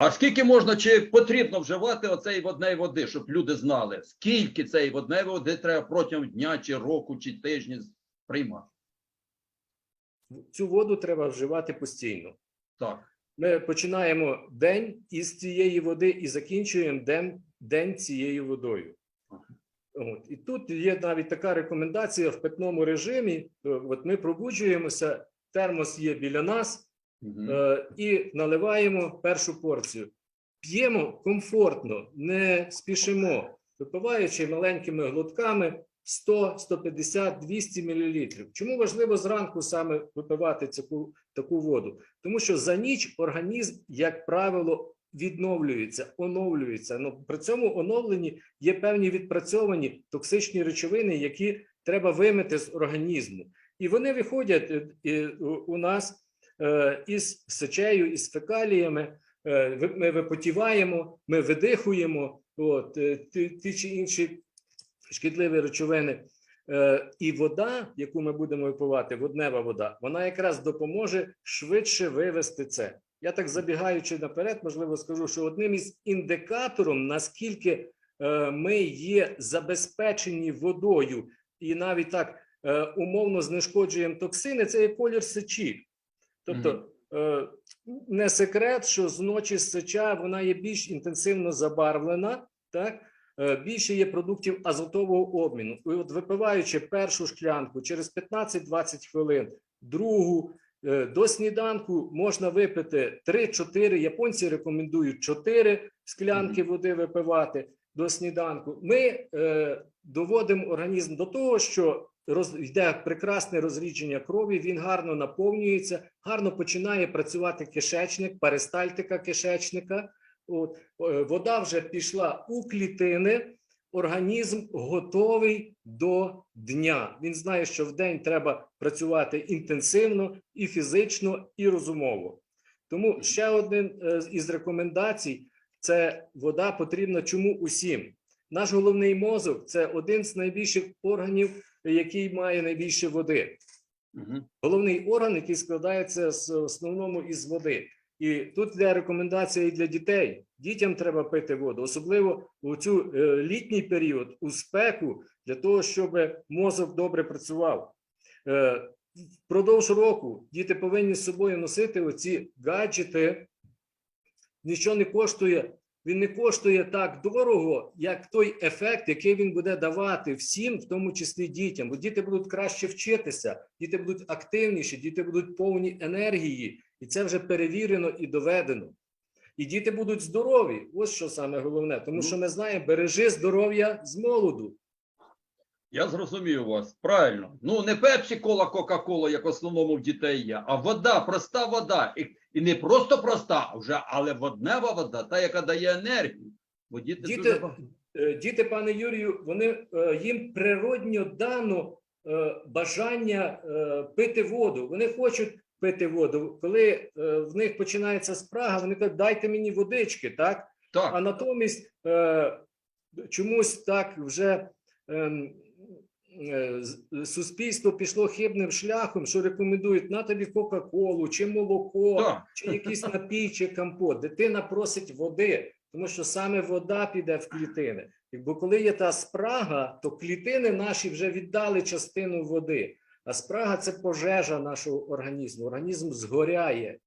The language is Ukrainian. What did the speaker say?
А скільки можна чи потрібно вживати оцеї водної води, щоб люди знали, скільки цієї водної води треба протягом дня, чи року, чи тижня приймати? Цю воду треба вживати постійно. Так. Ми починаємо день із цієї води і закінчуємо день, день цією водою. От. І тут є навіть така рекомендація в питному режимі. От ми пробуджуємося, термос є біля нас, Е, і наливаємо першу порцію. П'ємо комфортно, не спішимо, випиваючи маленькими глотками 100, 150, 200 мл. Чому важливо зранку саме випивати таку, таку воду? Тому що за ніч організм, як правило, відновлюється, оновлюється. Ну, при цьому оновленні є певні відпрацьовані токсичні речовини, які треба вимити з організму. І вони виходять е, е, у- нас із сечею, із фекаліями. Е, Ми випотіваємо, ми видихуємо от, е, ті, ті чи інші шкідливі речовини. Е, І вода, яку ми будемо випивати, воднева вода, вона якраз допоможе швидше вивести це. Я так забігаючи наперед, можливо, скажу, що одним із індикатором, наскільки е, ми є забезпечені водою, і навіть так е, умовно знешкоджуємо токсини, це є колір сечі. Тобто е, не секрет, що зночі сеча вона є більш інтенсивно забарвлена, так? Е, Більше є продуктів азотового обміну. І от випиваючи першу шклянку через 15-20 хвилин, другу е, до сніданку можна випити 3-4, японці рекомендують 4 склянки води випивати до сніданку. Ми е, доводимо організм до того, що роз, йде прекрасне розрідження крові, він гарно наповнюється, гарно починає працювати кишечник, перистальтика кишечника. От, е, вода вже пішла у клітини, організм готовий до дня. Він знає, що в день треба працювати інтенсивно і фізично, і розумово. Тому ще один е, із рекомендацій це вода потрібна чому усім. Наш головний мозок це один з найбільших органів, який має найбільше води. Мгм. Головний орган, який складається з в основному із води. І тут для рекомендація і для дітей. Дітям треба пити воду, особливо у цю е, літній період, у спеку, для того, щоб мозок добре працював. Е, Впродовж року діти повинні з собою носити оці гаджети. Нічого не коштує. Він не коштує так дорого, як той ефект, який він буде давати всім, в тому числі дітям. Бо діти будуть краще вчитися, діти будуть активніші, діти будуть повні енергії, і це вже перевірено і доведено. І діти будуть здорові. Ось що саме головне, тому що ми знаємо, бережи здоров'я з молоду. Я зрозумів вас. Правильно. Ну, не пепсі, кола, Кока-Кола, як в основному в дітей є, а вода, проста вода. І, і не просто проста, вже, але воднева вода, та, яка дає енергію. Бо діти, Діти, багато. е, діти, пане Юрію, вони е, їм природньо дано е, бажання е, пити воду. Вони хочуть пити воду. Коли е, в них починається спрага, вони кажуть, дайте мені водички, так? Так. А натомість е, чомусь так вже ем, е, суспільство пішло хибним шляхом, що рекомендують на тобі Кока-Колу чи молоко, Так. чи якийсь напій, чи компот. Дитина просить води, тому що саме вода піде в клітини. Бо коли є та спрага, то клітини наші вже віддали частину води. А спрага це пожежа нашого організму. Організм згоряє.